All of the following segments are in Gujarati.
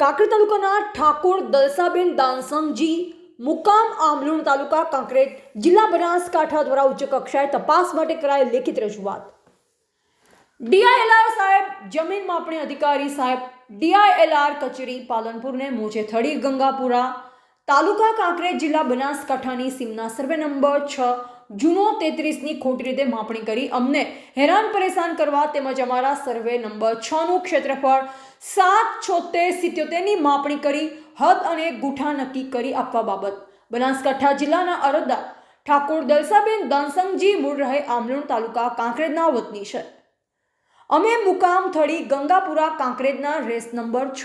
કાંકરેજ તાલુકાના ઠાકોર દલસાબેન દાનસંગજી મુકામ આમલુણ તાલુકા કાંકરેજ જિલ્લા બનાસકાંઠા દ્વારા ઉચ્ચ કક્ષાએ તપાસ માટે કરાયેલ લેખિત રજૂઆત. ડીઆઈએલઆર સાહેબ જમીન માપણી અધિકારી સાહેબ ડીઆઈએલઆર કચેરી પાલનપુરને મોજે થડી ગંગાપુરા તાલુકા કાંકરેજ જિલ્લા બનાસકાંઠાની સીમના સર્વે નંબર છ જૂનો તેત્રીસની ખોટી રીતે માપણી કરી. અમને હેરાન પરેશાન કરવા તેમજ અમારા સર્વે નંબર છનું ક્ષેત્રફળ સાત, છોતેર, સિત્યોતેરની માપણી કરી, હદ અને ગુઠા નક્કી કરી આપવા બાબત. બનાસકાંઠા જિલ્લાના અરજદાર ઠાકોર દલસાબેન દાનસંગજી મૂળ રહે આમલુણ તાલુકા કાંકરેજના વતની છે. અમે મુકામ થળી ગંગાપુરા કાંકરેજના રેસ નંબર છ,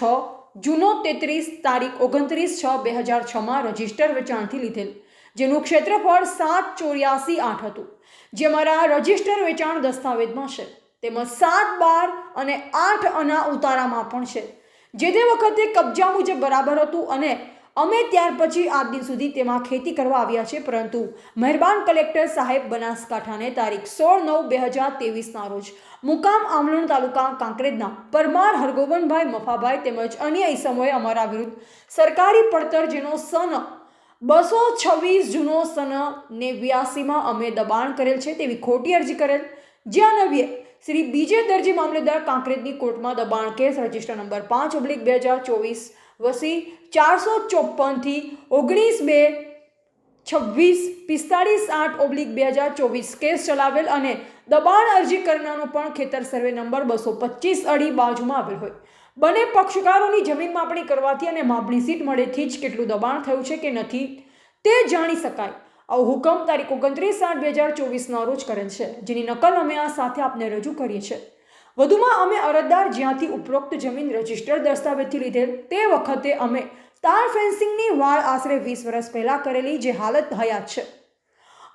જૂનો તેત્રીસ તારીખ ઓગણત્રીસ છ, બે હજાર છમાં રજિસ્ટર વેચાણથી લીધેલ. જેનું ક્ષેત્રફળ સાત ચોર્યાસી આઠ હતું. જે મારા રજિસ્ટર વેચાણ દસ્તાવેજમાં છે. તેમજ સાત બાર અને આઠ અના ઉતારામાં પણ છે. જે તે વખતે કબજા મુજબ બરાબર હતું અને અમે ત્યાર પછી આ દિન સુધી તેમાં ખેતી કરવા આવ્યા છે પરંતુ મહેરબાન કલેક્ટર સાહેબ બનાસકાંઠાને તારીખ સોળ નવ બે હજાર તેવીસના રોજ મુકામ આમલણ તાલુકા કાંકરેજના પરમાર હરગોવનભાઈ મફાભાઈ તેમજ અન્ય ઈસમોએ અમારા વિરુદ્ધ સરકારી પડતર જેનો સન બસો છવ્વીસ જૂનો સન નેવ્યાસીમાં અમે દબાણ કરેલ છે તેવી ખોટી અરજી કરેલ. જ્યાં નવીએ શ્રી બીજે દરજી મામલેદાર કાંકરેજની કોર્ટમાં દબાણ કેસ રજિસ્ટર નંબર પાંચ ઓબ્લિક બે હજાર ચોવીસ વસી ચારસો ચોપનથી ઓગણીસ બે છવ્વીસ પિસ્તાળીસ આઠ ઓબ્લિક બે હજાર ચોવીસ કેસ ચલાવેલ અને દબાણ અરજી કરનારનો પણ ખેતર સર્વે નંબર બસો પચીસ અઢી બાજુમાં આવેલ હોય. બંને પક્ષકારોની જમીન માપણી કરવાથી અને માપણી સીટ મળેથી જ કેટલું દબાણ થયું છે કે નથી, તે જાણી શકાય. આવો હુકમ તારીખ ઓગણત્રીસ આઠ બે હજાર ચોવીસના રોજ કરેલ છે, જેની નકલ અમે આ સાથે આપને રજૂ કરીએ છીએ. વધુમાં અમે અરજદાર જ્યાંથી ઉપરોક્ત જમીન રજિસ્ટર દસ્તાવેજથી લીધેલ તે વખતે અમે તાર ફેન્સિંગની વાળ આશરે વીસ વર્ષ પહેલાં કરેલી જે હાલત હયાત છે.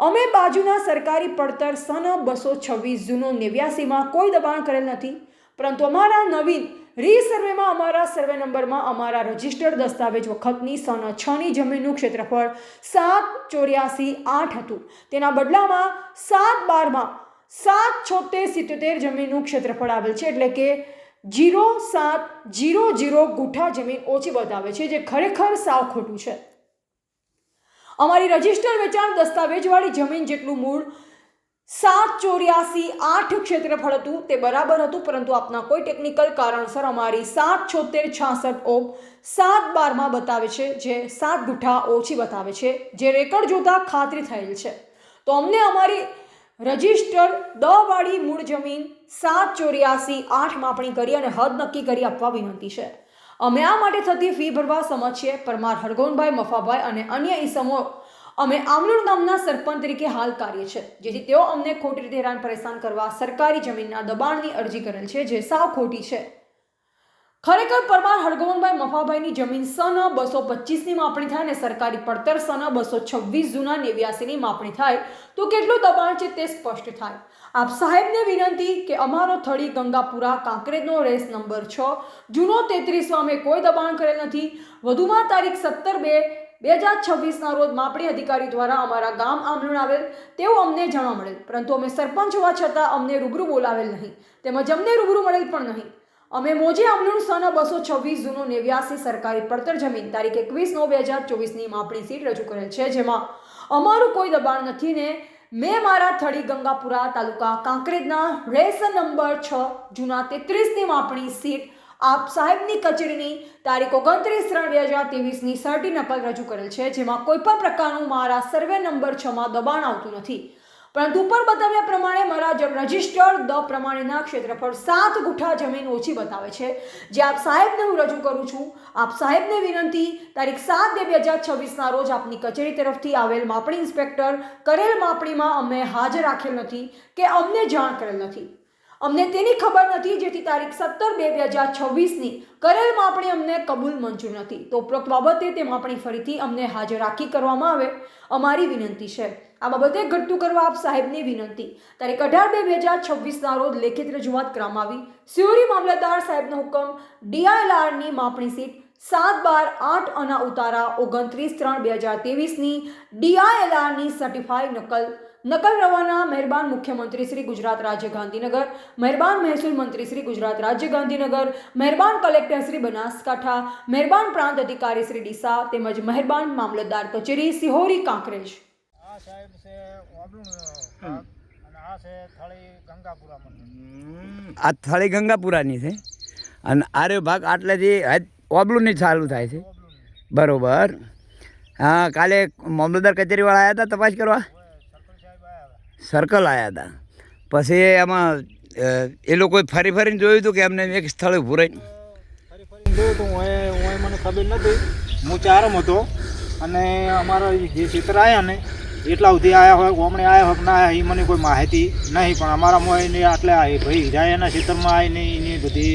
અમે બાજુના સરકારી પડતર સન બસો છવ્વીસ જૂનો નેવ્યાસીમાં કોઈ દબાણ કરેલ નથી પરંતુ અમારા નવીન રીસર્વેમાં અમારા સર્વે નંબરમાં અમારા રજિસ્ટર્ડ દસ્તાવેજ વખતની સન છની જમીનનું ક્ષેત્રફળ સાત ચોર્યાસી આઠ હતું. તેના બદલામાં સાત બારમાં સાત છોતેર સિત્યોતેર જમીનનું ક્ષેત્રફળ આવેલ છે, એટલે કે જીરો સાત જીરો જીરો ગુઠા જમીન ઓછી બતાવે છે, જે ખરેખર સાવ ખોટું છે. અમારી રજિસ્ટર વેચાણ દસ્તાવેજવાળી જમીન જેટલું મૂળ સાત ચોર્યાસી આઠ ક્ષેત્રફળ હતું. તે બરાબર હતું, પરંતુ આપના કોઈ ટેકનિકલ કારણસર અમારી સાત છોતેર છાસઠ ઓમ સાત બારમાં બતાવે છે, જે સાત ગુઠા ઓછી બતાવે છે, જે રેકર્ડ જોતા ખાતરી થયેલ છે. તો અમને અમારી રજિસ્ટર દવાળી મૂળ જમીન સાત ચોર્યાસી આઠ માપણી કરી અને હદ નક્કી કરી આપવા વિનંતી છે. અમે આ માટે થતી ફી ભરવા સમજ છીએ પરમાર હરગોનભાઈ, મફાભાઈ અને અન્ય ઈસમો અમે આમલુણ ગામના સરપંચ તરીકે હાલ કાર્ય છે, જેથી તેઓ અમને ખોટી રીતે હેરાન પરેશાન કરવા સરકારી જમીનના દબાણની અરજી કરેલ છે, જે સાવ ખોટી છે. ખરેખર પરમાર હરગોવનભાઈ મફાભાઈની જમીન સન બસો પચીસની માપણી થાય અને સરકારી પડતર સન બસો છવ્વીસ જૂના નેવ્યાસીની માપણી થાય, તો કેટલું દબાણ છે તે સ્પષ્ટ થાય. આપ સાહેબને વિનંતી કે અમારો થળી ગંગાપુરા કાંકરેજનો રેસ નંબર છ, જૂનો તેત્રીસમાં અમે કોઈ દબાણ કરેલ નથી. વધુમાં તારીખ સત્તર બે બે હજાર છવ્વીસના રોજ માપણી અધિકારી દ્વારા અમારા ગામ આમરણ આવેલ તેવું અમને જાણવા મળેલ. પરંતુ અમે સરપંચ હોવા છતાં અમને રૂબરૂ બોલાવેલ નહીં. તેમજ અમને રૂબરૂ મળેલ પણ નહીં. અમે મોજે અમલુણ સન બસો છવ્વીસ જૂનો નેવ્યાસી સરકારી પડતર જમીન તારીખ એકવીસ નવ બે હજાર ચોવીસની માપણી સીટ રજૂ કરેલ છે, જેમાં અમારું કોઈ દબાણ નથી ને મેં મારા થળી ગંગાપુરા તાલુકા કાંકરેજના રેસન નંબર છ જૂના તેત્રીસની માપણી સીટ આપ સાહેબની કચેરીની તારીખ ઓગણત્રીસ ત્રણ બે હજાર ત્રેવીસની સર્ટી નકલ રજૂ કરેલ છે, જેમાં કોઈપણ પ્રકારનું મારા સર્વે નંબર છમાં દબાણ આવતું નથી. પરંતુ ઉપર બતાવ્યા પ્રમાણે મારા જ રજિસ્ટર દ પ્રમાણેના ક્ષેત્રફળ સાત ગુઠા જમીન ઓછી બતાવે છે. જે આપ સાહેબને હું રજૂ કરું છું, આપ સાહેબને વિનંતી, તારીખ સાત બે બે હજાર છવ્વીસના રોજ આપની કચેરી તરફથી આવેલ માપણી ઇન્સ્પેક્ટર કરેલ માપણીમાં અમે હાજર રાખેલ નથી કે અમને જાણ કરેલ નથી. અમને તેની ખબર નથી, જેથી તારીખ સત્તર બે બે હજાર છવ્વીસની કરેલ માપણી અમને કબૂલ મંજૂર નથી. તો ઉપરોક્ત બાબતે તે માપણી ફરીથી અમને હાજર રાખી કરવામાં આવે. અમારી વિનંતી છે. આ બાબતે ઘટતું કરવા આપ સાહેબની વિનંતી. તારીખ અઢાર બે બે હજાર છવ્વીસના રોજ લેખિત રજૂઆત કરવામાં આવી. સિયોરી મામલતદાર સાહેબનો હુકમ ડીઆઈએલઆરની માપણી સીટ સાત બાર આઠ અના ઉતારા ઓગણત્રીસ ત્રણ બે હજાર ત્રેવીસની ડીઆઈએલઆરની સર્ટિફાઈ નકલ નકલ રવાના મહેરબાન મુખ્યમંત્રી શ્રી ગુજરાત રાજ્ય ગાંધીનગર મહેરબાન મહેસૂલ મંત્રી શ્રી ગુજરાત રાજ્ય ગાંધીનગર મહેરબાન કલેક્ટર શ્રી બનાસકાંઠા મહેરબાન પ્રાંત અધિકારી શ્રી ડીસા તેમજ મહેરબાન મામલતદાર કચેરી સિહોરી કાંકરેજ. આ સાહેબ છે અને આ છે થળી ગંગાપુરા આ થળી ગંગાપુરાની છે અને આરે ભાગ આટલેથી ઓબલુંની ચાલુ થાય છે. બરાબર. હા કાલે મામલતદાર કચેરીવાળા આવ્યા હતા તપાસ કરવા? સર્કલ આવ્યા હતા. પછી એમાં એ લોકોએ ફરી ફરીને જોયું હતું કે એમને એક સ્થળે ઊભું રહીને ફરી ફરી જોયું તો હું મને ખબર નથી. હું ચારમ હતો અને અમારા જે ચિત્ર આવ્યા ને એટલા સુધી આવ્યા હોય ગોમડે આવ્યા હોય ના આવ્યા એ મને કોઈ માહિતી નહીં પણ અમારા મોં ને આટલે આવી ભાઈ જાય એના ચિત્રમાં આવીને એની બધી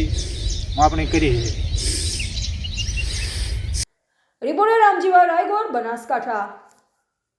માપણી કરી છે. રિપોર્ટર રામજીભાઈ રાયગોર બનાસકાંઠા.